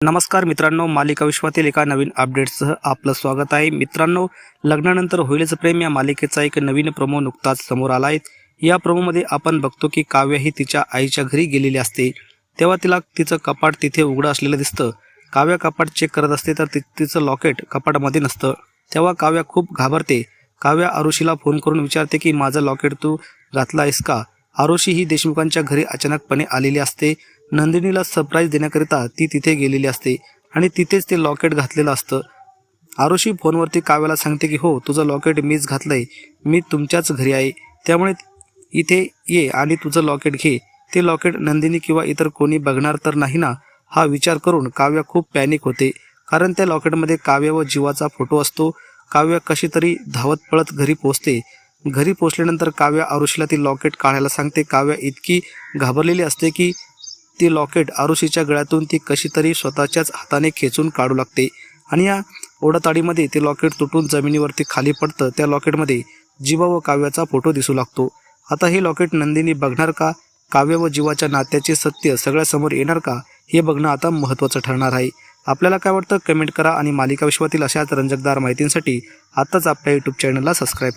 नमस्कार मित्रांनो मालिका विश्वातील एका नवीन अपडेटसह आपलं स्वागत आहे. मित्रांनो लग्नानंतर होईलच प्रेम या मालिकेचा एक नवीन प्रोमो नुकताच समोर आला आहे. या प्रोमोमध्ये आपण बघतो की काव्य ही तिच्या आईच्या घरी गेलेली असते. तेव्हा तिला तिचं कपाट तिथे उघडं असलेलं दिसतं. काव्य कपाट चेक करत असते तर ति तिचं लॉकेट कपाटामध्ये नसतं. तेव्हा काव्य खूप घाबरते. काव्या आरुषीला फोन करून विचारते की माझं लॉकेट तू घातला आहेस का? आरुषी ही देशमुखांच्या घरी अचानकपणे आलेली असते. नंदिनीला सरप्राईज देण्याकरिता ती तिथे गेलेली असते आणि तिथेच ते लॉकेट घातलेलं असतं. आरुषी फोनवरती काव्याला सांगते की हो तुझं लॉकेट मीच घातलंय. मी तुमच्याच घरी आहे. त्यामुळे इथे ये आणि तुझं लॉकेट घे ते लॉकेट नंदिनी किंवा इतर कोणी बघणार तर नाही ना हा विचार करून काव्य खूप पॅनिक होते. कारण त्या लॉकेटमध्ये काव्य व जीवाचा फोटो असतो. काव्य कशी तरी धावत पळत घरी पोचते घरी पोचल्यानंतर काव्य आरुषीला ती लॉकेट काढायला सांगते. काव्या इतकी घाबरलेली असते की ती लॉकेट आरुषीच्या गळ्यातून ती कशी तरी स्वतःच्याच हाताने खेचून काढू लागते. आणि या ओढाताडीमध्ये ते लॉकेट तुटून जमिनीवरती खाली पडतं. त्या लॉकेटमध्ये जीवा व काव्याचा फोटो दिसू लागतो. आता हे लॉकेट नंदिनी बघणार का? काव्य व जीवाच्या नात्याचे सत्य सगळ्यासमोर येणार का? हे बघणं आता महत्त्वाचं ठरणार आहे. आपल्याला काय वाटतं? कमेंट करा आणि मालिका विश्वातील अशाच रंजकदार माहितींसाठी आत्ताच आपल्या यूट्यूब चॅनलला सबस्क्राईब